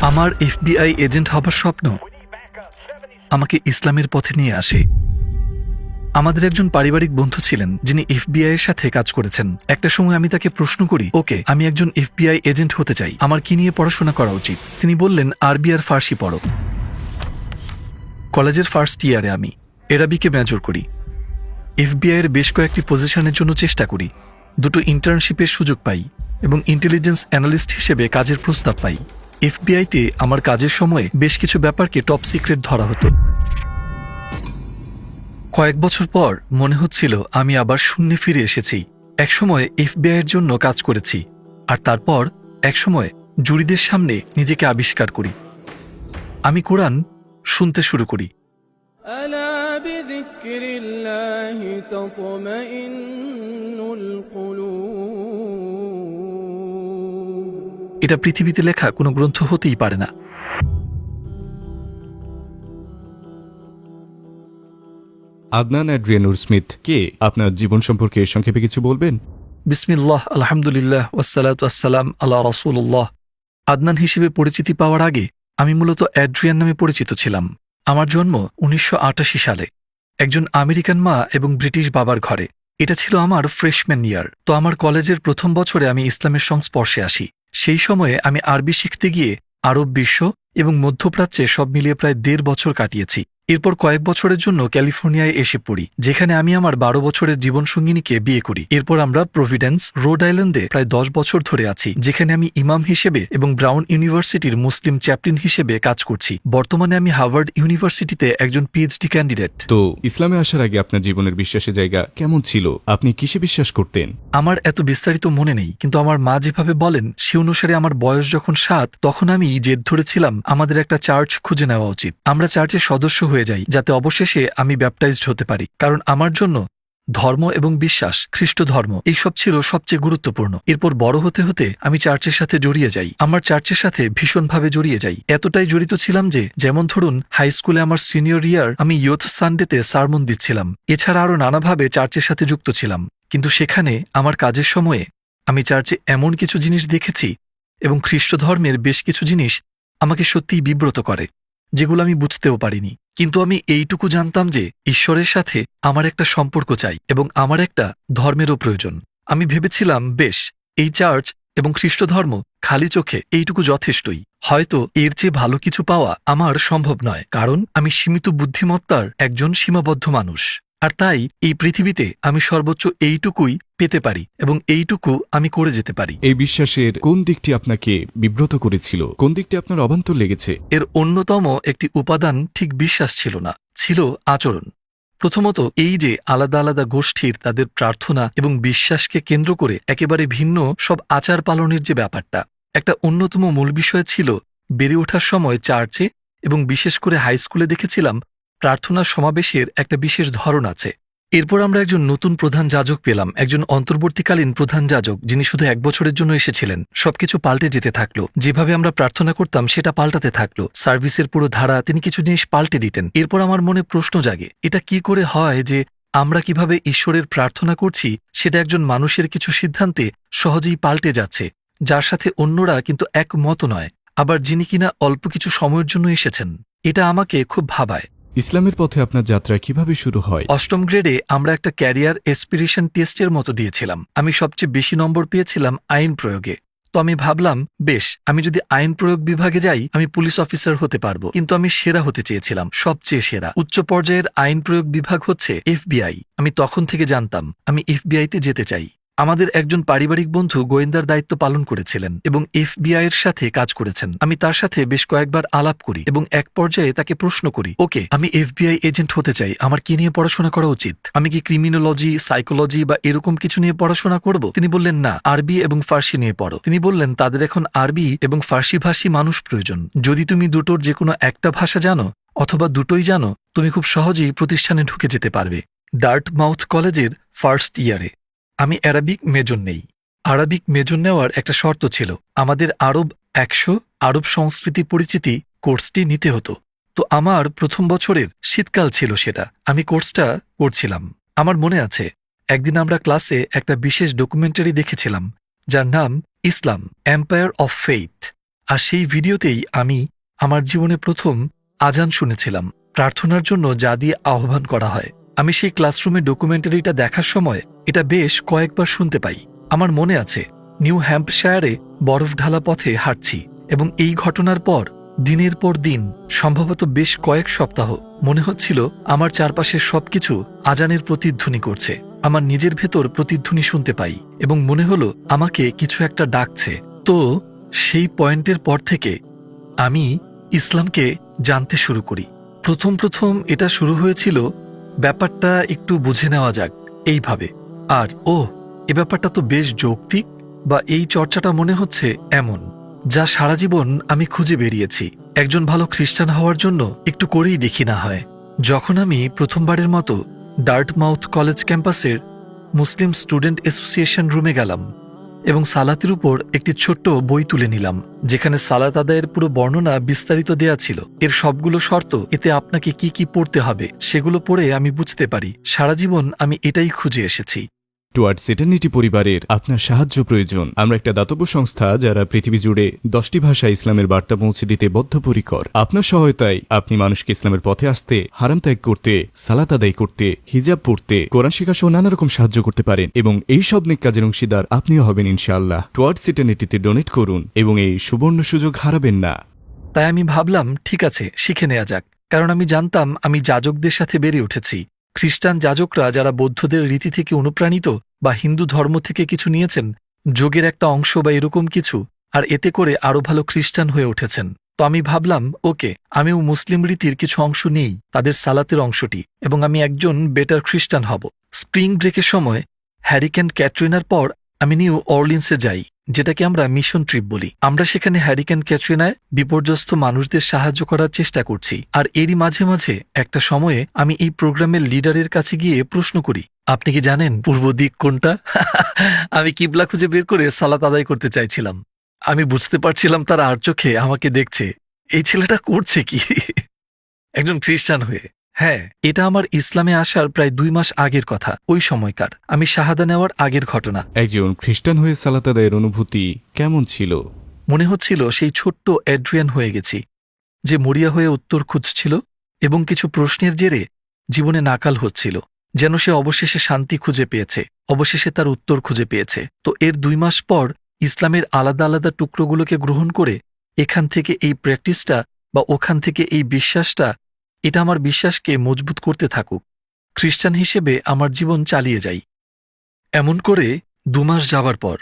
আমার FBI agent হবার স্বপ্ন। আমাকে ইসলামের পথে নিয়ে আসে। আমাদের একজন পারিবারিক বন্ধু ছিলেন, যিনি এফবিআই এর সাথে কাজ করেছেন। একটা সময় আমি তাকে প্রশ্ন করি, ওকে, আমি একজন এফবিআই এজেন্ট হতে চাই। আমার কি নিয়ে পড়াশোনা করা উচিত? তিনি বললেন, আরবি আর ফার্সি পড়ো। কলেজের ফার্স্ট ইয়ারে আমি, এরাবিকে মেজর করি। এফবিআই এর বেশ কয়েকটি পজিশনের জন্য চেষ্টা করি। দুটো ইন্টার্নশিপের সুযোগ পাই এবং ইন্টেলিজেন্স অ্যানালিস্ট হিসেবে কাজের প্রস্তাব পাই। এফবিআইতে আমার কাজের সময়ে বেশ কিছু ব্যাপারকে টপ সিক্রেট ধরা হতো। কয়েক বছর পর মনে হচ্ছিল আমি আবার শূন্যে ফিরে এসেছি। একসময় এফবিআইয়ের জন্য কাজ করেছি, আর তারপর একসময় জুরিদের সামনে নিজেকে আবিষ্কার করি। আমি কোরআন শুনতে শুরু করি। আলা এটা পৃথিবীতে লেখা কোনো গ্রন্থ হতেই পারে না। আদনান অ্যাড্রিয়ানুর স্মিথ কে? আপনার জীবন সম্পর্কে সংক্ষেপে কিছু বলবেন? বিসমিল্লাহ আলহামদুলিল্লাহ ওয়াসালাত ওয়াসালাম আল্লাহ রসুল্লাহ আদনান হিসেবে পরিচিতি পাওয়ার আগে আমি মূলত অ্যাড্রিয়ান নামে পরিচিত ছিলাম। আমার জন্ম উনিশশো আটাশি সালে। একজন আমেরিকান মা এবং ব্রিটিশ বাবার ঘরে। এটা ছিল আমার ফ্রেশম্যান ইয়ার। তো আমার কলেজের প্রথম বছরে আমি ইসলামের সংস্পর্শে আসি। সেই সময়ে আমি আরবি শিখতে গিয়ে আরব বিশ্ব এবং মধ্যপ্রাচ্যে সব মিলিয়ে প্রায় দেড় বছর কাটিয়েছি। এরপর কয়েক বছরের জন্য ক্যালিফোর্নিয়ায় এসে পড়ি যেখানে আমি আমার বারো বছরের জীবনসঙ্গিনীকে বিয়ে করি। এরপর আমরা প্রভিডেন্স রোড আইল্যান্ডে প্রায় দশ বছর ধরে আছি যেখানে আমি ইমাম হিসেবে এবং ব্রাউন ইউনিভার্সিটির মুসলিম চ্যাপ্টেন হিসেবে কাজ করছি। বর্তমানে আমি হার্ভার্ড ইউনিভার্সিটিতে একজন পিএইচডি ক্যান্ডিডেট। তো ইসলামে আসার আগে আপনার জীবনের বিশ্বাসের জায়গা কেমন ছিল? আপনি কিসে বিশ্বাস করতেন? আমার এত বিস্তারিত মনে নেই কিন্তু আমার মা যেভাবে বলেন সে অনুসারে আমার বয়স যখন সাত তখন আমি জেদ ধরেছিলাম আমাদের একটা চার্চ খুঁজে নেওয়া উচিত। আমরা চার্চের সদস্য হয়ে যাই, যাতে অবশেষে আমি ব্যাপটাইজড হতে পারি। কারণ আমার জন্য ধর্ম এবং বিশ্বাস খ্রিস্ট ধর্ম, এইসব ছিল সবচেয়ে গুরুত্বপূর্ণ। এরপর বড় হতে হতে আমি চার্চের সাথে জড়িয়ে যাই। আমার চার্চের সাথে ভীষণভাবে জড়িয়ে যাই। এতটাই জড়িত ছিলাম যে, যেমন ধরুন হাই স্কুলে আমার সিনিয়র ইয়ার আমি ইয়থ সানডেতে সারমন দিচ্ছিলাম। এছাড়া আরও নানাভাবে চার্চের সাথে যুক্ত ছিলাম। কিন্তু সেখানে আমার কাজের সময়ে আমি চার্চে এমন কিছু জিনিস দেখেছি এবং খ্রিস্ট ধর্মের বেশ কিছু জিনিস আমাকে সত্যিই বিব্রত করে, যেগুলো আমি বুঝতেও পারিনি। কিন্তু আমি এইটুকু জানতাম যে ঈশ্বরের সাথে আমার একটা সম্পর্ক চাই এবং আমার একটা ধর্মেরও প্রয়োজন। আমি ভেবেছিলাম, বেশ, এই চার্চ এবং খ্রিস্ট ধর্ম খালি চোখে এইটুকু যথেষ্টই। হয়তো এর চেয়ে ভালো কিছু পাওয়া আমার সম্ভব নয়। কারণ আমি সীমিত বুদ্ধিমত্তার একজন সীমাবদ্ধ মানুষ। আর তাই এই পৃথিবীতে আমি সর্বোচ্চ এইটুকুই পেতে পারি এবং এইটুকু আমি করে যেতে পারি। এই বিশ্বাসের কোন দিকটি আপনাকে বিব্রত করেছিল? কোন দিকটি আপনার অবান্তর লেগেছে? এর অন্যতম একটি উপাদান ঠিক বিশ্বাস ছিল না ছিল আচরণ। প্রথমত এই যে আলাদা আলাদা গোষ্ঠীর তাদের প্রার্থনা এবং বিশ্বাসকে কেন্দ্র করে একেবারে ভিন্ন সব আচার পালনের যে ব্যাপারটা একটা অন্যতম মূল বিষয় ছিল বেড়ে ওঠার সময় চার্চে এবং বিশেষ করে হাই স্কুলে দেখেছিলাম প্রার্থনা সমাবেশের একটা বিশেষ ধরন আছে। এরপর আমরা একজন নতুন প্রধান যাজক পেলাম, একজন অন্তর্বর্তীকালীন প্রধান যাজক, যিনি শুধু এক বছরের জন্য এসেছিলেন। সবকিছু পাল্টে যেতে থাকল। যেভাবে আমরা প্রার্থনা করতাম, সেটা পাল্টাতে থাকল। সার্ভিসের পুরো ধারা, তিনি কিছু জিনিস পাল্টে দিতেন। এরপর আমার মনে প্রশ্ন জাগে, এটা কি করে হয় যে আমরা কীভাবে ঈশ্বরের প্রার্থনা করছি, সেটা একজন মানুষের কিছু সিদ্ধান্তে সহজেই পাল্টে যাচ্ছে, যার সাথে অন্যরা কিন্তু একমত নয়, আবার যিনি কিনা অল্প কিছু সময়ের জন্য এসেছেন। এটা আমাকে খুব ভাবায়। ইসলামের পথে আপনার যাত্রা কীভাবে শুরু হয়? অষ্টম গ্রেডে আমরা একটা ক্যারিয়ার এসপিরেশন টেস্টের মতো দিয়েছিলাম। আমি সবচেয়ে বেশি নম্বর পেয়েছিলাম আইন প্রয়োগে। তো আমি ভাবলাম, বেশ, আমি যদি আইন প্রয়োগ বিভাগে যাই, আমি পুলিশ অফিসার হতে পারব। কিন্তু আমি সেরা হতে চেয়েছিলাম, সবচেয়ে সেরা। উচ্চ পর্যায়ের আইন প্রয়োগ বিভাগ হচ্ছে এফবিআই। আমি তখন থেকে জানতাম, আমি এফবিআইতে যেতে চাই। আমাদের একজন পারিবারিক বন্ধু গোয়েন্দার দায়িত্ব পালন করেছিলেন এবং এফবিআই এর সাথে কাজ করেছেন। আমি তার সাথে বেশ কয়েকবার আলাপ করি এবং এক পর্যায়ে তাকে প্রশ্ন করি, ওকে, আমি এফবিআই এজেন্ট হতে চাই, আমার কি নিয়ে পড়াশোনা করা উচিত? আমি কি ক্রিমিনোলজি, সাইকোলজি বা এরকম কিছু নিয়ে পড়াশোনা করব? তিনি বললেন, না, আরবি এবং ফার্সি নিয়ে পড়ো। তিনি বললেন, তাদের এখন আরবি এবং ফার্সি ভাষী মানুষ প্রয়োজন। যদি তুমি দুটোর যে কোনো একটা ভাষা জানো অথবা দুটোই জানো, তুমি খুব সহজেই প্রতিষ্ঠানে ঢুকে যেতে পারবে। ডার্ট মাউথ কলেজের ফার্স্ট ইয়ারে। আমি অ্যারাবিক মেজন নেই। আরবিক মেজন নেওয়ার একটা শর্ত ছিল। আমাদের আরব একশো, আরব সংস্কৃতি পরিচিতি কোর্সটি নিতে হতো। তো আমার প্রথম বছরের শীতকাল ছিল সেটা। আমি কোর্সটা করছিলাম। আমার মনে আছে, একদিন আমরা ক্লাসে একটা বিশেষ ডকুমেন্টারি দেখেছিলাম, যার নাম ইসলাম এম্পায়ার অফ ফেইথ আর সেই ভিডিওতেই আমি আমার জীবনে প্রথম আজান শুনেছিলাম। প্রার্থনার জন্য যা দিয়ে আহ্বান করা হয়। আমি সেই ক্লাসরুমে ডকুমেন্টারিটা দেখার সময় এটা বেশ কয়েকবার শুনতে পাই। আমার মনে আছে, নিউ হ্যাম্পশায়ারে বরফ ঢালা পথে হাঁটছি এবং এই ঘটনার পর, দিনের পর দিন, সম্ভবত বেশ কয়েক সপ্তাহ, মনে হচ্ছিল আমার চারপাশের সবকিছু আজানের প্রতিধ্বনি করছে। আমার নিজের ভেতর প্রতিধ্বনি শুনতে পাই এবং মনে হলো আমাকে কিছু একটা ডাকছে। তো, সেই পয়েন্টের পর থেকে আমি ইসলামকে জানতে শুরু করি। প্রথম প্রথম এটা শুরু হয়েছিল ব্যাপারটা একটু বুঝে নেওয়া যাক এইভাবে। আর, ও, এ ব্যাপারটা তো বেশ যৌক্তিক বা এই চর্চাটা মনে হচ্ছে এমন, যা সারা জীবন আমি খুঁজে বেরিয়েছি। একজন ভালো খ্রিস্টান হওয়ার জন্য একটু করেই দেখি না হয়। যখন আমি প্রথমবারের মতো ডার্টমাউথ কলেজ ক্যাম্পাসের মুসলিম স্টুডেন্ট অ্যাসোসিয়েশন রুমে গেলাম এবং সালাতের উপর একটি ছোট্ট বই তুলে নিলাম, যেখানে সালাত আদায়ের পুরো বর্ণনা বিস্তারিত দেয়া ছিল। এর সবগুলো শর্ত, এতে আপনাকে কি কি পড়তে হবে, সেগুলো পড়ে আমি বুঝতে পারি। সারা জীবন আমি এটাই খুঁজে এসেছি। টুয়ার্ড সেটার্নিটি পরিবারের আপনার সাহায্য প্রয়োজন। আমরা একটা দাতব্য সংস্থা যারা পৃথিবী জুড়ে দশটি ভাষায় ইসলামের বার্তা পৌঁছে দিতে বদ্ধপরিকর। আপনার সহায়তায় আপনি মানুষকে ইসলামের পথে আসতে, হারাম ত্যাগ করতে, সালাত আদায় করতে, হিজাব পড়তে, কোরআন শেখা সহ নানা রকম সাহায্য করতে পারেন এবং এই সব নেক কাজের অংশীদার আপনিও হবেন ইনশাআল্লাহ। টুয়ার্ড সেটার্নিটিতে ডোনেট করুন এবং এই সুবর্ণ সুযোগ হারাবেন না। তাই আমি ভাবলাম, ঠিক আছে, শিখে নেওয়া যাক। কারণ আমি জানতাম আমি যাজকদের সাথে বেড়ে উঠেছি। খ্রিস্টান যাজকরা যারা বৌদ্ধদের রীতি থেকে অনুপ্রাণিত বা হিন্দু ধর্ম থেকে কিছু নিয়েছেন, যোগের একটা অংশ বা এরকম কিছু, আর এতে করে আরও ভালো খ্রিস্টান হয়ে উঠেছেন। তো আমি ভাবলাম, ওকে, আমিও মুসলিম রীতির কিছু অংশ নেই তাদের সালাতের অংশটি, এবং আমি একজন বেটার খ্রিস্টান হব। স্প্রিং ব্রেকের সময় হ্যারিকেন ক্যাটরিনার পর আমি নিউ অর্লিন্সে যাই, যেটাকে আমরা মিশন ট্রিপ বলি। আমরা সেখানে হ্যারিকেন ক্যাটরিনায় বিপর্যস্ত মানুষদের সাহায্য করার চেষ্টা করছি। আর এরই মাঝে মাঝে একটা সময়ে আমি এই প্রোগ্রামের লিডারের কাছে গিয়ে প্রশ্ন করি, আপনি কি জানেন পূর্ব দিক কোনটা? আমি কিবলা খুঁজে বের করে সালাত আদায় করতে চাইছিলাম। আমি বুঝতে পারছিলাম তার আর চোখে আমাকে দেখছে। এই ছেলেটা করছে কি? একজন খ্রিস্টান হয়ে হ্যাঁ এটা আমার ইসলামে আসার প্রায় দুই মাস আগের কথা ওই সময়কার। আমি শাহাদা নেওয়ার আগের ঘটনা। একজন খ্রিস্টান হয়ে সালাত আদায়ের অনুভূতি কেমন ছিল? মনে হচ্ছিল সেই ছোট্ট অ্যাড্রিয়ান হয়ে গেছি যে মরিয়া হয়ে উত্তর খুঁজছিল এবং কিছু প্রশ্নের জেরে জীবনে নাকাল হচ্ছিল যেন সে অবশেষে শান্তি খুঁজে পেয়েছে অবশেষে তার উত্তর খুঁজে পেয়েছে। তো এর দুই মাস পর ইসলামের আলাদা আলাদা টুকরোগুলোকে গ্রহণ করে এখান থেকে এই প্র্যাকটিসটা বা ওখান থেকে এই বিশ্বাসটা এটা আমার বিশ্বাসকে মজবুত করতে থাকুক। খ্রিস্টান হিসেবে আমার জীবন চালিয়ে যাই। এমন করে দুমাস যাবার পর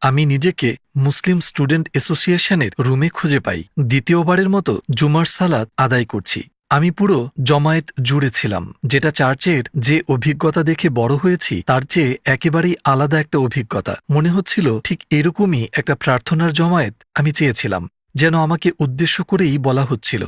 আমি নিজেকে মুসলিম স্টুডেন্ট অ্যাসোসিয়েশনের রুমে খুঁজে পাই। দ্বিতীয়বারের মতো জুমার সালাদ আদায় করছি। আমি পুরো জমায়েত জুড়ে ছিলাম, যেটা চার্চের যে অভিজ্ঞতা দেখে বড় হয়েছি, তার চেয়ে একেবারেই আলাদা একটা অভিজ্ঞতা। মনে হচ্ছিল ঠিক এরকমই একটা প্রার্থনার জমায়েত আমি চেয়েছিলাম, যেন আমাকে উদ্দেশ্য করেই বলা হচ্ছিল।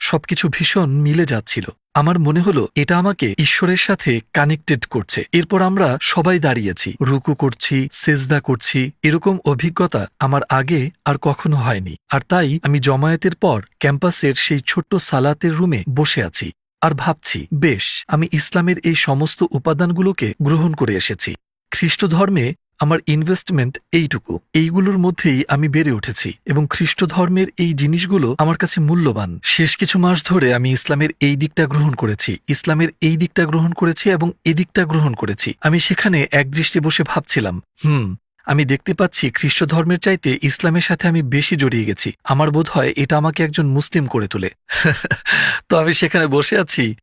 সবকিছু ভীষণ মিলে যাচ্ছিল। আমার মনে হলো, এটা আমাকে ঈশ্বরের সাথে কানেক্টেড করছে। এরপর আমরা সবাই দাঁড়িয়েছি। রুকু করছি, সেজদা করছি, এরকম অভিজ্ঞতা আমার আগে আর কখনো হয়নি। আর তাই আমি জমায়েতের পর ক্যাম্পাসের সেই ছোট্ট সালাতের রুমে বসে আছি। আর ভাবছি, বেশ, আমি ইসলামের এই সমস্ত উপাদানগুলোকে গ্রহণ করে এসেছি। খ্রিস্ট ধর্মে আমার ইনভেস্টমেন্ট এইটুকু। এইগুলোর মধ্যেই আমি বেড়ে উঠেছি এবং খ্রিস্ট ধর্মের এই জিনিসগুলো আমার কাছে মূল্যবান। শেষ কিছু মাস ধরে আমি ইসলামের এই দিকটা গ্রহণ করেছি। ইসলামের এই দিকটা গ্রহণ করেছি এবং এদিকটা গ্রহণ করেছি। আমি সেখানে একদৃষ্টে বসে ভাবছিলাম, হুম, আমি দেখতে পাচ্ছি খ্রিস্ট ধর্মের চাইতে ইসলামের সাথে আমি বেশি জড়িয়ে গেছি। আমার বোধ হয় এটা আমাকে একজন মুসলিম করে তোলে। তো আমি সেখানে বসে আছি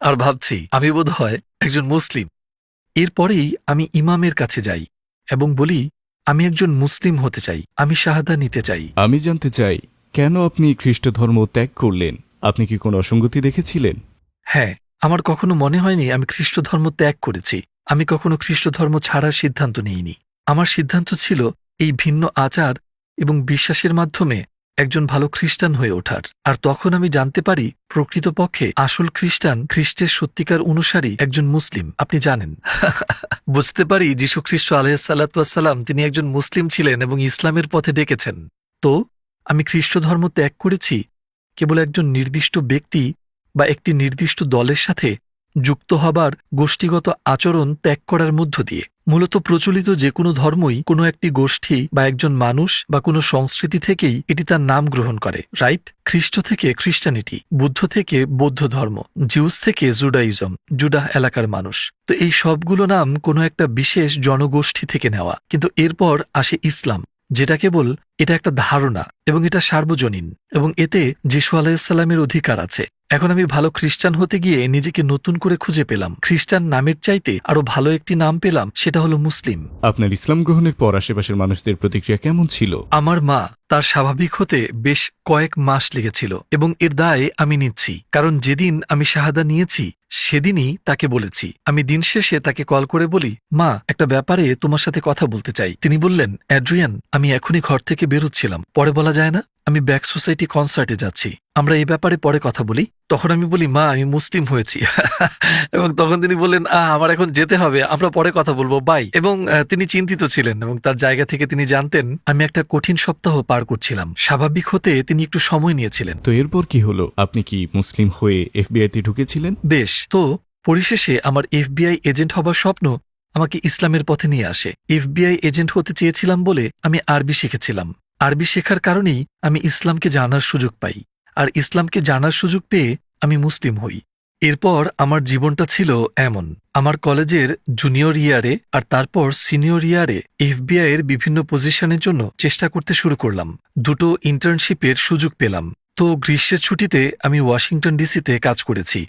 আর ভাবছি, আমি বোধ হয় একজন মুসলিম। এরপরেই আমি ইমামের কাছে যাই। এবং বলি আমি একজন মুসলিম হতে চাই আমি শাহাদা নিতে চাই। আমি জানতে চাই কেন আপনি খ্রিস্ট ধর্ম ত্যাগ করলেন? আপনি কি কোনো অসঙ্গতি দেখেছিলেন? হ্যাঁ আমার কখনো মনে হয়নি আমি খ্রিস্ট ধর্ম ত্যাগ করেছি। আমি কখনো খ্রিস্ট ধর্ম ছাড়ার সিদ্ধান্ত নিইনি। আমার সিদ্ধান্ত ছিল এই ভিন্ন আচার এবং বিশ্বাসের মাধ্যমে একজন ভালো খ্রিস্টান হয়ে ওঠার। আর তখন আমি জানতে পারি, প্রকৃতপক্ষে আসল খ্রিস্টান খ্রিস্টের সত্যিকার অনুসারী একজন মুসলিম। আপনি জানেন। বুঝতে পারি যীশু খ্রিস্ট আলহাসাল্লাম তিনি একজন মুসলিম ছিলেন এবং ইসলামের পথে ডেকেছেন। তো, আমি খ্রিস্ট ধর্ম ত্যাগ করেছি কেবল একজন নির্দিষ্ট ব্যক্তি বা একটি নির্দিষ্ট দলের সাথে যুক্ত হবার গোষ্ঠীগত আচরণ ত্যাগ করার মধ্য দিয়ে। মূলত প্রচলিত যে কোনো ধর্মই কোনো একটি গোষ্ঠী বা একজন মানুষ বা কোনো সংস্কৃতি থেকেই এটি তার নাম গ্রহণ করে, রাইট? খ্রিস্ট থেকে খ্রিস্টানিটি, বুদ্ধ থেকে বৌদ্ধ ধর্ম, জিউস থেকে জুডাইজম, জুডাহ এলাকার মানুষ। তো এই সবগুলো নাম কোনো একটা বিশেষ জনগোষ্ঠী থেকে নেওয়া। কিন্তু এরপর আসে ইসলাম, যেটা কেবল এটা একটা ধারণা এবং এটা সার্বজনীন এবং এতে যিশু আলাইসাল্লামের অধিকার আছে। এখন আমি ভালো খ্রিস্টান হতে গিয়ে নিজেকে নতুন করে খুঁজে পেলাম। খ্রিস্টান নামের চাইতে আরও ভালো একটি নাম পেলাম সেটা হলো মুসলিম। আপনার ইসলাম গ্রহণের পর আশেপাশের মানুষদের প্রতিক্রিয়া কেমন ছিল? আমার মা তার স্বাভাবিক হতে বেশ কয়েক মাস লেগেছিল এবং এর দায় আমি নিচ্ছি কারণ যেদিন আমি শাহাদা নিয়েছি সেদিনই তাকে বলেছি। আমি দিন শেষে তাকে কল করে বলি মা একটা ব্যাপারে তোমার সাথে কথা বলতে চাই। তিনি বললেন অ্যাড্রিয়ান আমি এখনই ঘর থেকে বেরোচ্ছিলাম। পরে বলা যায় না? আমি ব্যাক সোসাইটি কনসার্টে যাচ্ছি। আমরা এই ব্যাপারে পরে কথা বলি। তখন আমি বলি মা আমি মুসলিম হয়েছি। এবং তখন তিনি বললেন আ আমার এখন যেতে হবে। আমরা পরে কথা বলব। বাই। এবং তিনি চিন্তিত ছিলেন এবং তার জায়গা থেকে তিনি জানতেন আমি একটা কঠিন সপ্তাহ পার করছিলাম। স্বাভাবিক হতে তিনি একটু সময় নিয়েছিলেন। তো এরপর কি হলো? আপনি কি মুসলিম হয়ে এফবিআইতে ঢুকেছিলেন? বেশ। তো পরিশেষে আমার এফবিআই এজেন্ট হবার স্বপ্ন আমাকে ইসলামের পথে নিয়ে আসে। এফবিআই এজেন্ট হতে চেয়েছিলাম বলে আমি আরবি শিখেছিলাম। আরবি শেখার কারণেই আমি ইসলামকে জানার সুযোগ পাই। আর ইসলামকে জানার সুযোগ পেয়ে আমি মুসলিম হই। এরপর আমার জীবনটা ছিল এমন। আমার কলেজের জুনিয়র ইয়ারে আর তারপর সিনিয়র ইয়ারে এফবিআই এর বিভিন্ন পজিশনের জন্য চেষ্টা করতে শুরু করলাম। দুটো ইন্টার্নশিপের সুযোগ পেলাম। তো গ্রীষ্মের ছুটিতে আমি ওয়াশিংটন ডিসিতে কাজ করেছি।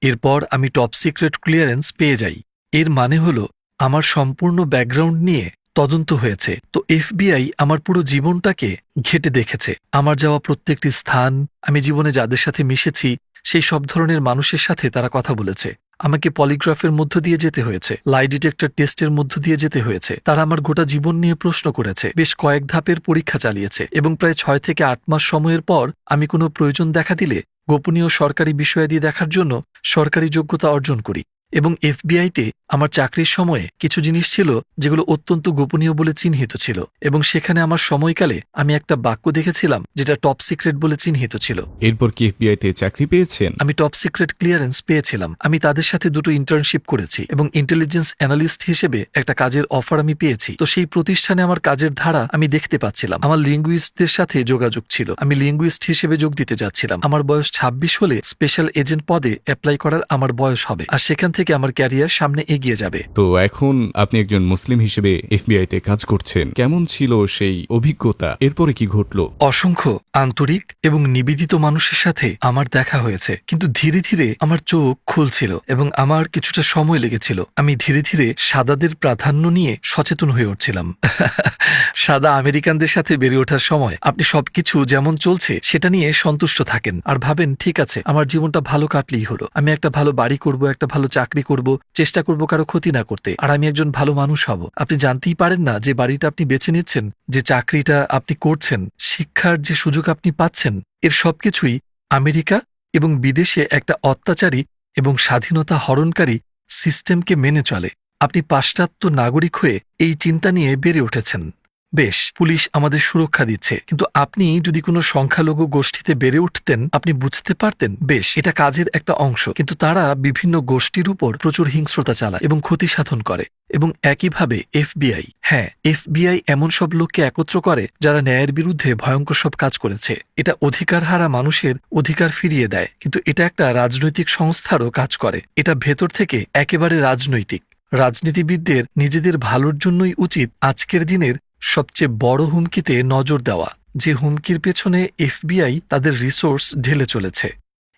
এরপর আমি টপ সিক্রেট ক্লিয়ারেন্স পেয়ে যাই। এর মানে হল, আমার সম্পূর্ণ ব্যাকগ্রাউন্ড নিয়ে তদন্ত হয়েছে। তো এফবিআই আমার পুরো জীবনটাকে ঘেটে দেখেছে। আমার যাওয়া প্রত্যেকটি স্থান, আমি জীবনে যাদের সাথে মিশেছি, সেই সব ধরনের মানুষের সাথে তারা কথা বলেছে। আমাকে পলিগ্রাফের মধ্য দিয়ে যেতে হয়েছে, লাই ডিটেক্টর টেস্টের মধ্য দিয়ে যেতে হয়েছে। তারা আমার গোটা জীবন নিয়ে প্রশ্ন করেছে। বেশ কয়েক ধাপের পরীক্ষা চালিয়েছে এবং প্রায় ছয় থেকে আট মাস সময়ের পর আমি কোনো প্রয়োজন দেখা দিলে গোপনীয় সরকারি বিষয়াদি দেখার জন্য সরকারি যোগ্যতা অর্জন করি। এবং এফবিআইতে আমার চাকরির সময়ে কিছু জিনিস ছিল যেগুলো অত্যন্ত গোপনীয় বলে চিহ্নিত ছিল এবং সেখানে আমার সময়কালে আমি একটা বাক্য দেখেছিলাম যেটা টপ সিক্রেট বলে চিহ্নিত ছিল। এরপর কি এফবিআইতে চাকরি পেয়েছেন? আমি টপ সিক্রেট ক্লিয়ারেন্স পেয়েছিলাম। আমি তাদের সাথে দুটো ইন্টার্নশিপ করেছি এবং ইন্টেলিজেন্স অ্যানালিস্ট হিসেবে একটা কাজের অফার আমি পেয়েছি। তো সেই প্রতিষ্ঠানে আমার কাজের ধারা আমি দেখতে পাচ্ছিলাম। আমার লিঙ্গুইস্টদের সাথে যোগাযোগ ছিল। আমি লিঙ্গুইস্ট হিসেবে যোগ দিতে যাচ্ছিলাম। আমার বয়স ২৬ হলে স্পেশাল এজেন্ট পদে অ্যাপ্লাই করার আমার বয়স হবে। আর সেখান থেকে আমার ক্যারিয়ার সামনে এগিয়ে যাবে। তো এখন আপনি একজন মুসলিম হিসেবে এফবিআইতে কাজ করছেন। কেমন ছিল সেই অভিজ্ঞতা? এরপরে কি ঘটলো? অসংখ্য আন্তরিক এবং নিবেদিত মানুষের সাথে আমার দেখা হয়েছে। কিন্তু ধীরে ধীরে আমার চোখ খুলছিল এবং আমার কিছুটা সময় লেগেছিল। আমি ধীরে ধীরে সাদাদের প্রাধান্য নিয়ে সচেতন হয়ে উঠছিলাম। সাদা আমেরিকানদের সাথে বেড়ে ওঠার সময় আপনি সবকিছু যেমন চলছে সেটা নিয়ে সন্তুষ্ট থাকেন। আর ভাবেন ঠিক আছে আমার জীবনটা ভালো কাটলেই হলো। আমি একটা ভালো বাড়ি করব একটা ভালো চাকরি করব, চেষ্টা করব কারও ক্ষতি না করতে, আর আমি একজন ভালো মানুষ হব। আপনি জানতেই পারেন না যে বাড়িটা আপনি বেছে নিচ্ছেন, যে চাকরিটা আপনি করছেন, শিক্ষার যে সুযোগ আপনি পাচ্ছেন, এর সবকিছুই আমেরিকা এবং বিদেশে একটা অত্যাচারী এবং স্বাধীনতা হরণকারী সিস্টেমকে মেনে চলে। আপনি পাশ্চাত্য নাগরিক হয়ে এই চিন্তা নিয়ে বেড়ে উঠেছেন। বেশ, পুলিশ আমাদের সুরক্ষা দিচ্ছে। কিন্তু আপনি যদি কোনো সংখ্যালঘু গোষ্ঠীতে বেড়ে উঠতেন, আপনি বুঝতে পারতেন, বেশ, এটা কাজের একটা অংশ। কিন্তু তারা বিভিন্ন গোষ্ঠীর উপর প্রচুর হিংস্রতা চালায় এবং ক্ষতি সাধন করে। এবং একইভাবে এফবিআই। হ্যাঁ এফবিআই এমন সব লোককে একত্র করে যারা ন্যায়ের বিরুদ্ধে ভয়ঙ্কর সব কাজ করেছে। এটা অধিকার হারা মানুষের অধিকার ফিরিয়ে দেয়। কিন্তু এটা একটা রাজনৈতিক সংস্থারও কাজ করে। এটা ভেতর থেকে একেবারে রাজনৈতিক। রাজনীতিবিদদের নিজেদের ভালোর জন্যই উচিত আজকের দিনের সবচেয়ে বড় হুমকিতে নজর দেওয়া, যে হুমকির পেছনে এফবিআই তাদের রিসোর্স ঢেলে চলেছে।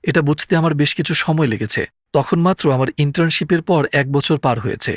এটা বুঝতে আমার বেশ কিছু সময় লেগেছে, তখন মাত্র আমার ইন্টার্নশিপের পর এক বছর পার হয়েছে।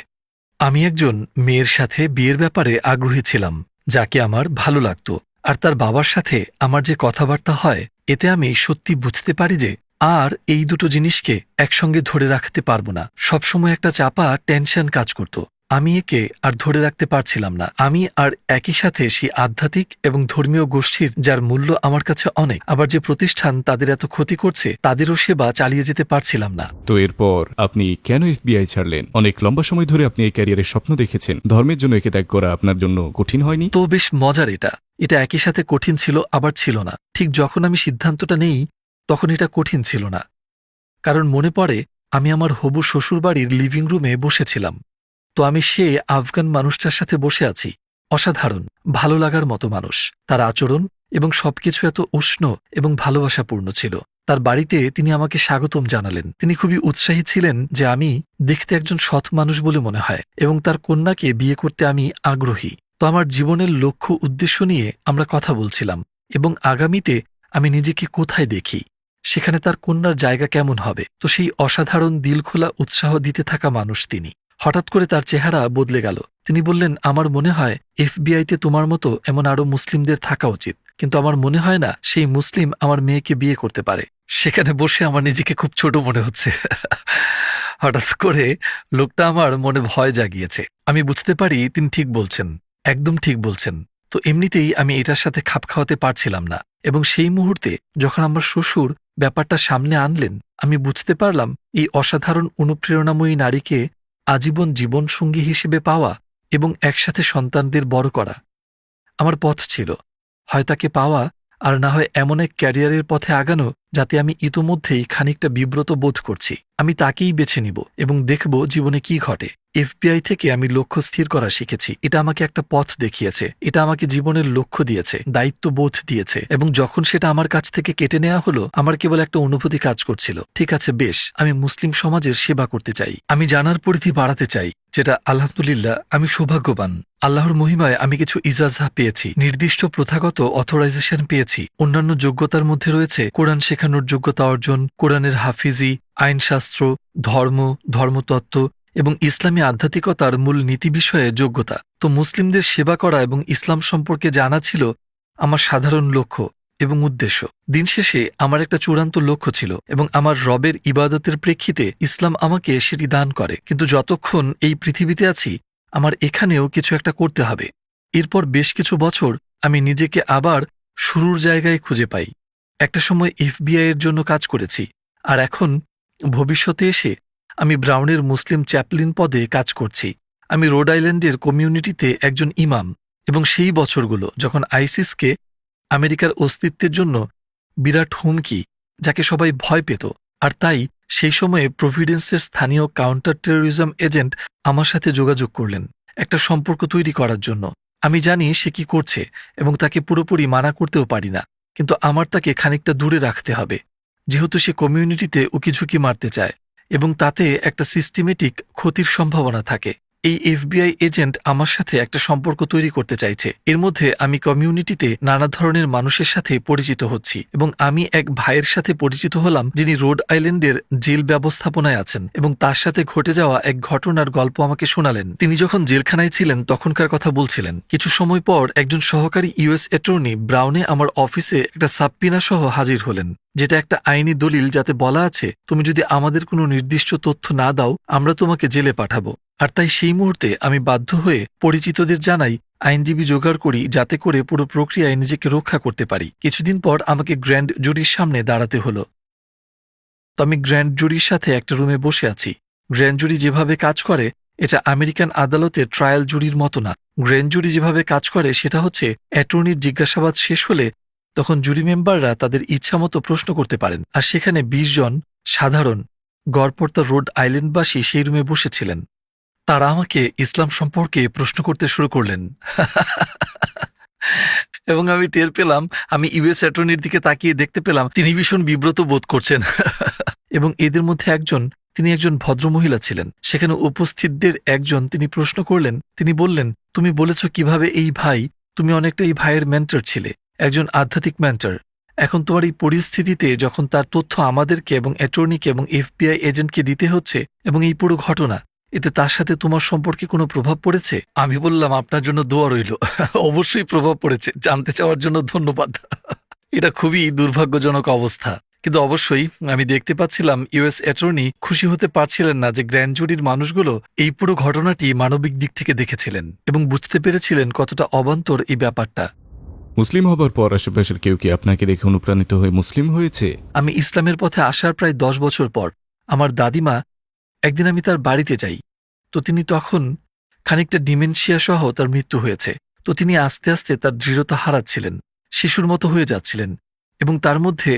আমি একজন মেয়ের সাথে বিয়ের ব্যাপারে আগ্রহী ছিলাম, যাকে আমার ভালো লাগত, আর তার বাবার সাথে আমার যে কথাবার্তা হয়, এতে আমি সত্যি বুঝতে পারি যে আর এই দুটো জিনিসকে একসঙ্গে ধরে রাখতে পারব না। সবসময় একটা চাপা টেনশন কাজ করত। আমি একে আর ধরে রাখতে পারছিলাম না। আমি আর একই সাথে সেই আধ্যাত্মিক এবং ধর্মীয় গোষ্ঠীর যার মূল্য আমার কাছে অনেক আবার যে প্রতিষ্ঠান তাদের এত ক্ষতি করছে তাদেরও সেবা চালিয়ে যেতে পারছিলাম না। তো এরপর আপনি কেন এফবিআই ছাড়লেন? অনেক লম্বা সময় ধরে আপনি এই ক্যারিয়ারের স্বপ্ন দেখেছেন। ধর্মের জন্য একে ত্যাগ করা আপনার জন্য কঠিন হয়নি? তো বেশ মজার এটা। এটা একই সাথে কঠিন ছিল আবার ছিল না। ঠিক যখন আমি সিদ্ধান্তটা নেই তখন এটা কঠিন ছিল না। কারণ মনে পড়ে আমি আমার হবু শ্বশুরবাড়ির লিভিং রুমে বসেছিলাম। তো আমি সে আফগান মানুষটার সাথে বসে আছি। অসাধারণ, ভালো লাগার মতো মানুষ। তার আচরণ এবং সবকিছু এত উষ্ণ এবং ভালোবাসাপূর্ণ ছিল। তার বাড়িতে তিনি আমাকে স্বাগতম জানালেন। তিনি খুবই উৎসাহী ছিলেন যে আমি দেখতে একজন সৎ মানুষ বলে মনে হয় এবং তার কন্যাকে বিয়ে করতে আমি আগ্রহী। তো আমার জীবনের লক্ষ্য উদ্দেশ্য নিয়ে আমরা কথা বলছিলাম এবং আগামীতে আমি নিজেকে কোথায় দেখি? সেখানে তার কন্যার জায়গা কেমন হবে? তো সেই অসাধারণ, দিলখোলা, উৎসাহ দিতে থাকা মানুষ তিনি। হঠাৎ করে তার চেহারা বদলে গেল। তিনি বললেন, আমার মনে হয় এফবিআইতে তোমার মতো এমন আরও মুসলিমদের থাকা উচিত। কিন্তু আমার মনে হয় না সেই মুসলিম আমার মেয়েকে বিয়ে করতে পারে। সেখানে বসে আমার নিজেকে খুব ছোট মনে হচ্ছে। হঠাৎ করে লোকটা আমার মনে ভয় জাগিয়েছে। আমি বুঝতে পারি তিনি ঠিক বলছেন, একদম ঠিক বলছেন। তো এমনিতেই আমি এটার সাথে খাপ খাওয়াতে পারছিলাম না। এবং সেই মুহূর্তে যখন আমার শ্বশুর ব্যাপারটা সামনে আনলেন, আমি বুঝতে পারলাম এই অসাধারণ অনুপ্রেরণাময়ী নারীকে আজীবন জীবনসঙ্গী হিসেবে পাওয়া এবং একসাথে সন্তানদের বড় করা। আমার পথ ছিল। হয় তাকে পাওয়া আর না হয় এমন এক ক্যারিয়ারের পথে আগানো যাতে আমি ইতোমধ্যেই খানিকটা বিব্রত বোধ করছি। আমি তাকেই বেছে নিব এবং দেখব জীবনে কি ঘটে। এফবিআই থেকে আমি লক্ষ্য স্থির করা শিখেছি। এটা আমাকে একটা পথ দেখিয়েছে। এটা আমাকে জীবনের লক্ষ্য দিয়েছে, দায়িত্ববোধ দিয়েছে এবং যখন সেটা আমার কাছ থেকে কেটে নেওয়া হলো, আমার কেবল একটা অনুভূতি কাজ করছিল। ঠিক আছে, বেশ, আমি মুসলিম সমাজের সেবা করতে চাই। আমি জানার পরিধি বাড়াতে চাই। যেটা আলহামদুলিল্লাহ, আমি সৌভাগ্যবান। আল্লাহর মহিমায় আমি কিছু ইজাজা পেয়েছি, নির্দিষ্ট প্রথাগত অথরাইজেশন পেয়েছি। অন্যান্য যোগ্যতার মধ্যে রয়েছে কোরআন শেখানোর যোগ্যতা অর্জন, কোরআনের হাফিজি, আইনশাস্ত্র, ধর্ম, ধর্মতত্ত্ব এবং ইসলামী আধ্যাত্মিকতার মূল নীতি বিষয়ে যোগ্যতা। তো মুসলিমদের সেবা করা এবং ইসলাম সম্পর্কে জানা ছিল আমার সাধারণ লক্ষ্য। এবং উদ্দেশ্য। দিন শেষে আমার একটা চূড়ান্ত লক্ষ্য ছিল এবং আমার রবের ইবাদতের প্রেক্ষিতে ইসলাম আমাকে সেটি দান করে। কিন্তু যতক্ষণ এই পৃথিবীতে আছি, আমার এখানেও কিছু একটা করতে হবে। এরপর বেশ কিছু বছর আমি নিজেকে আবার শুরুর জায়গায় খুঁজে পাই। একটা সময় এফবিআই এর জন্য কাজ করেছি। আর এখন ভবিষ্যতে এসে আমি ব্রাউনের মুসলিম চ্যাপলিন পদে কাজ করছি। আমি রোড আইল্যান্ডের কমিউনিটিতে একজন ইমাম এবং সেই বছরগুলো যখন আইসিসকে আমেরিকার অস্তিত্বের জন্য বিরাট হুমকি, যাকে সবাই ভয় পেত। আর তাই সেই সময়ে প্রভিডেন্সের স্থানীয় কাউন্টার টেরোরিজম এজেন্ট আমার সাথে যোগাযোগ করলেন, একটা সম্পর্ক তৈরি করার জন্য। আমি জানি সে কি করছে এবং তাকে পুরোপুরি মানা করতেও পারি না, কিন্তু আমার তাকে খানিকটা দূরে রাখতে হবে। যেহেতু সে কমিউনিটিতে উকিঝুঁকি মারতে চায় এবং তাতে একটা সিস্টেমেটিক ক্ষতির সম্ভাবনা থাকে। এই এফবিআই এজেন্ট আমার সাথে একটা সম্পর্ক তৈরি করতে চাইছে। এর মধ্যে আমি কমিউনিটিতে নানা ধরনের মানুষের সাথে পরিচিত হচ্ছি এবং আমি এক ভাইয়ের সাথে পরিচিত হলাম যিনি রোড আইল্যান্ডের জেল ব্যবস্থাপনায় আছেন এবং তার সাথে ঘটে যাওয়া এক ঘটনার গল্প আমাকে শোনালেন। তিনি যখন জেলখানায় ছিলেন, তখনকার কথা বলছিলেন। কিছু সময় পর একজন সহকারী ইউএস অ্যাটর্নি ব্রাউনে আমার অফিসে একটা সাবপিনা সহ হাজির হলেন। যেটা একটা আইনি দলিল যাতে বলা আছে, তুমি যদি আমাদের কোনো নির্দিষ্ট তথ্য না দাও, আমরা তোমাকে জেলে পাঠাবো। আর তাই সেই মুহূর্তে আমি বাধ্য হয়ে পরিচিতদের জানাই, আইনজীবী জোগাড় করি যাতে করে পুরো প্রক্রিয়ায় নিজেকে রক্ষা করতে পারি। কিছুদিন পর আমাকে গ্র্যান্ড জুরির সামনে দাঁড়াতে হলো। তো আমি গ্র্যান্ড জুরির সাথে একটা রুমে বসে আছি। গ্র্যান্ড জুরি যেভাবে কাজ করে, এটা আমেরিকান আদালতে ট্রায়াল জুরির মতো না। গ্র্যান্ড জুরি যেভাবে কাজ করে, সেটা হচ্ছে অ্যাটর্নির জিজ্ঞাসাবাদ শেষ হলে তখন জুরি মেম্বাররা তাদের ইচ্ছামতো প্রশ্ন করতে পারেন। আর সেখানে বিশ জন সাধারণ গড়পড়তা রোড আইল্যান্ডবাসী সেই রুমে বসেছিলেন। তারা আমাকে ইসলাম সম্পর্কে প্রশ্ন করতে শুরু করলেন। এবং আমি টের পেলাম, আমি ইউএস অ্যাটর্নির দিকে তাকিয়ে দেখতে পেলাম, তিনি ভীষণ বিব্রত বোধ করছেন। এবং এদের মধ্যে একজন, তিনি একজন ভদ্রমহিলা ছিলেন। সেখানে উপস্থিতদের একজন তিনি প্রশ্ন করলেন, তিনি বললেন, তুমি বলেছ কীভাবে এই ভাই, তুমি অনেকটা এই ভাইয়ের মেন্টর ছিলে। একজন আধ্যাত্মিক মেন্টর এখন তোমার এই পরিস্থিতিতে যখন তার তথ্য আমাদেরকে এবং অ্যাটর্নিকে এবং এফবিআই এজেন্টকে দিতে হচ্ছে এবং এই পুরো ঘটনা, এতে তার সাথে তোমার সম্পর্কে কোনো প্রভাব পড়েছে? আমি বললাম, আপনার জন্য দোয়া রইল। অবশ্যই প্রভাব পড়েছে। জানতে চাওয়ার জন্য ধন্যবাদ। এটা খুবই দুর্ভাগ্যজনক অবস্থা। কিন্তু অবশ্যই আমি দেখতে পাচ্ছিলাম ইউএস অ্যাটর্নি খুশি হতে পারছিলেন না যে গ্র্যান্ড জুরির মানুষগুলো এই পুরো ঘটনাটি মানবিক দিক থেকে দেখেছিলেন এবং বুঝতে পেরেছিলেন কতটা অবান্তর এই ব্যাপারটা। মুসলিম হবার পর আশেপাশের কেউ কি আপনাকে দেখে অনুপ্রাণিত হয়ে মুসলিম হয়েছে? আমি ইসলামের পথে আসার প্রায় দশ বছর পর আমার দাদিমা একদিন আমি তার বাড়িতে যাই। তো তিনি তখন খানিকটা ডিমেনশিয়া সহ তার মৃত্যু হয়েছে। তো তিনি আস্তে আস্তে তার দৃঢ়তা হারাচ্ছিলেন, শিশুর মতো হয়ে যাচ্ছিলেন এবং তার মধ্যে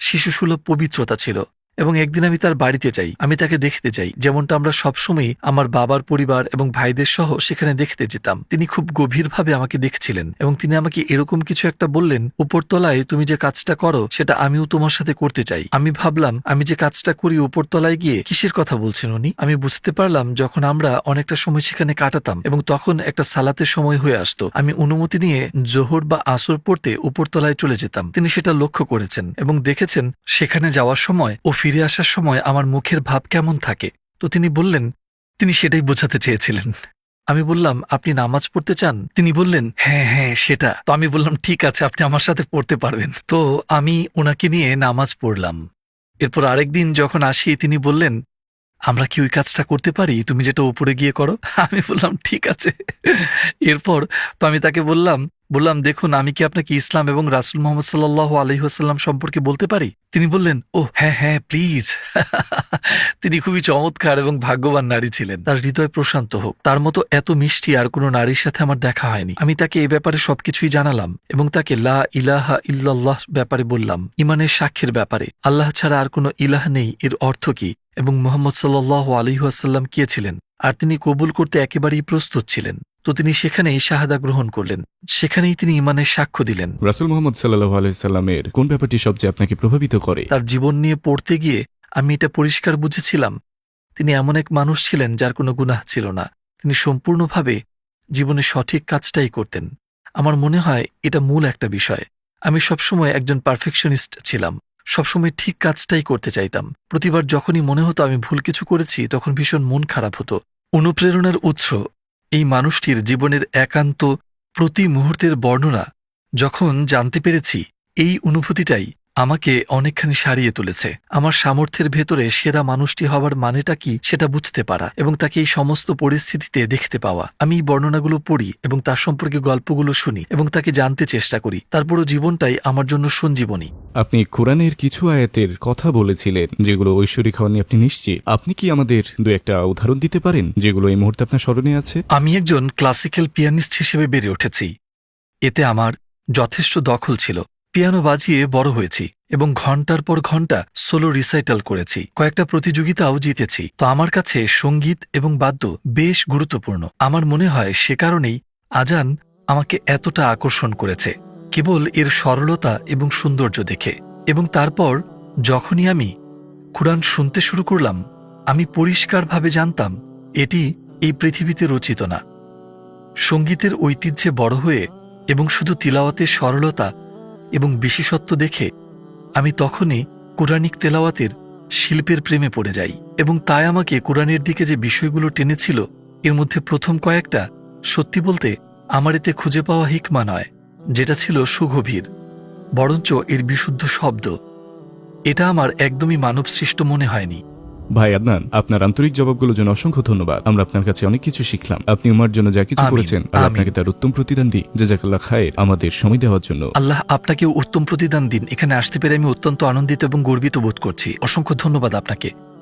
শিশুসুলভ পবিত্রতা ছিল। এবং একদিন আমি তার বাড়িতে যাই, আমি তাকে দেখতে যাই। যেমনটা আমরা সবসময় আমার বাবার পরিবার এবং ভাইদের সহ সেখানে দেখতে যেতাম। তিনি খুব গভীরভাবে আমাকে দেখছিলেন এবং তিনি আমাকে এরকম কিছু একটা বললেন, উপরতলায় তুমি যে কাজটা করো, সেটা আমিও তোমার সাথে করতে চাই। আমি ভাবলাম, আমি যে কাজটা করি উপরতলায় গিয়ে কিসের কথা বলছেন উনি? আমি বুঝতে পারলাম যখন আমরা অনেকটা সময় সেখানে কাটাতাম এবং তখন একটা সালাতের সময় হয়ে আসতো। আমি অনুমতি নিয়ে জোহর বা আসর পড়তে উপরতলায় চলে যেতাম। তিনি সেটা লক্ষ্য করেছেন এবং দেখেছেন, সেখানে যাওয়ার সময় ফিরে আসার সময় আমার মুখের ভাব কেমন থাকে? তো তিনি বললেন, তিনি সেটাই বোঝাতে চেয়েছিলেন। আমি বললাম, আপনি নামাজ পড়তে চান? তিনি বললেন হ্যাঁ হ্যাঁ সেটা। তো আমি বললাম, ঠিক আছে, আপনি আমার সাথে পড়তে পারবেন। তো আমি ওনাকে নিয়ে নামাজ পড়লাম। এরপর আরেকদিন যখন আসি, তিনি বললেন, আমরা কি ওই কাজটা করতে পারি? তুমি যেটা উপরে গিয়ে করো। আমি বললাম, ঠিক আছে। এরপর তো আমি তাকে বললাম বললাম, দেখুন, আমি কি আপনাকে ইসলাম এবং রাসুল মোহাম্মদ সাল্লাহ আলহিহাস্লাম সম্পর্কে বলতে পারি? তিনি বললেন ও হ্যাঁ হ্যাঁ প্লিজ তিনি খুবই চমৎকার এবং ভাগ্যবান নারী ছিলেন। তার হৃদয় প্রশান্ত হোক। তার মতো এত মিষ্টি আর কোনো নারীর সাথে আমার দেখা হয়নি। আমি তাকে এ ব্যাপারে সবকিছুই জানালাম এবং তাকে লা ইলাহা ইল্লাল্লাহ ব্যাপারে বললাম। ইমানের সাক্ষ্যের ব্যাপারে। আল্লাহ ছাড়া আর কোনো ইলাহ নেই। এর অর্থ কি? এবং মোহাম্মদ সাল্লাহ আলহিহাসাল্লাম কে ছিলেন? আর তিনি কবুল করতে একেবারেই প্রস্তুত ছিলেন। তো তিনি সেখানেই শাহাদা গ্রহণ করলেন। সেখানেই তিনি ইমানের সাক্ষ্য দিলেন। রাসুল মোহাম্মদ সাল্লাহ আলাইসাল্লামের কোন ব্যাপারটি সবচেয়ে আপনাকে প্রভাবিত করে? তার জীবন নিয়ে পড়তে গিয়ে আমি এটা পরিষ্কার বুঝেছিলাম। তিনি এমন এক মানুষ ছিলেন যার কোনো গুনাহ ছিল না। তিনি সম্পূর্ণভাবে জীবনে সঠিক কাজটাই করতেন। আমার মনে হয় এটা মূল একটা বিষয়। আমি সবসময় একজন পারফেকশনিস্ট ছিলাম। সবসময় ঠিক কাজটাই করতে চাইতাম। প্রতিবার যখনই মনে হতো আমি ভুল কিছু করেছি তখন ভীষণ মন খারাপ হতো। অনুপ্রেরণার উৎস এই মানুষটির জীবনের একান্ত প্রতি মুহূর্তের বর্ণনা যখন জানতে পেরেছি এই অনুভূতিটাই আমাকে অনেকখানি সারিয়ে তুলেছে। আমার সামর্থ্যের ভেতরে সেরা মানুষটি হওয়ার মানেটা কি সেটা বুঝতে পারা এবং তাকে এই সমস্ত পরিস্থিতিতে দেখতে পাওয়া। আমি এই বর্ণনাগুলো পড়ি এবং তার সম্পর্কে গল্পগুলো শুনি এবং তাকে জানতে চেষ্টা করি। তারপরও জীবনটাই আমার জন্য সঞ্জীবনী। আপনি কোরআনের কিছু আয়াতের কথা বলেছিলেন যেগুলো ঐশ্বরিক হওয়া আপনি নিশ্চিত। আপনি কি আমাদের দু একটা উদাহরণ দিতে পারেন যেগুলো এই মুহূর্তে আপনার স্মরণে আছে? আমি একজন ক্লাসিক্যাল পিয়ানিস্ট হিসেবে বেড়ে উঠেছি। এতে আমার যথেষ্ট দখল ছিল। পিয়ানো বাজিয়ে বড় হয়েছি এবং ঘণ্টার পর ঘণ্টা সোলো রিসাইটাল করেছি। কয়েকটা প্রতিযোগিতাও জিতেছি। তো আমার কাছে সংগীত এবং বাদ্য বেশ গুরুত্বপূর্ণ। আমার মনে হয় সে কারণেই আজান আমাকে এতটা আকর্ষণ করেছে। কেবল এর সরলতা এবং সৌন্দর্য দেখে। এবং তারপর যখনই আমি কুরআন শুনতে শুরু করলাম, আমি পরিষ্কারভাবে জানতাম, এটি এই পৃথিবীতে রচিত না। সঙ্গীতের ঐতিহ্যে বড় হয়ে এবং শুধু তিলাওয়াতের সরলতা এবং বিশেষত্ব দেখে আমি তখনই কোরআনিক তেলাওয়াতের শিল্পের প্রেমে পড়ে যাই এবং তাই আমাকে কোরআনের দিকে যে বিষয়গুলো টেনেছিল, এর মধ্যে প্রথম কয়েকটা সত্যি বলতে আমার এতে খুঁজে পাওয়া হিকমা নয়, যেটা ছিল সুগভীর, বরঞ্চ এর বিশুদ্ধ শব্দ। এটা আমার একদমই মানবসৃষ্ট মনে হয়নি। ভাই আদনান আপনার আন্তরিক জবাবগুলোর জন্য অসংখ্য ধন্যবাদ। আমরা আপনার কাছে অনেক কিছু শিখলাম। আপনি উমার জন্য যা কিছু করেছেন আর আপনাকে তার উত্তম প্রতিদান দিই। জাজাকাল্লাহ খায়ের আমাদের সময় দেওয়ার জন্য। আল্লাহ আপনাকেও উত্তম প্রতিদান দিন। এখানে আসতে পেরে আমি অত্যন্ত আনন্দিত এবং গর্বিত বোধ করছি। অসংখ্য ধন্যবাদ আপনাকে।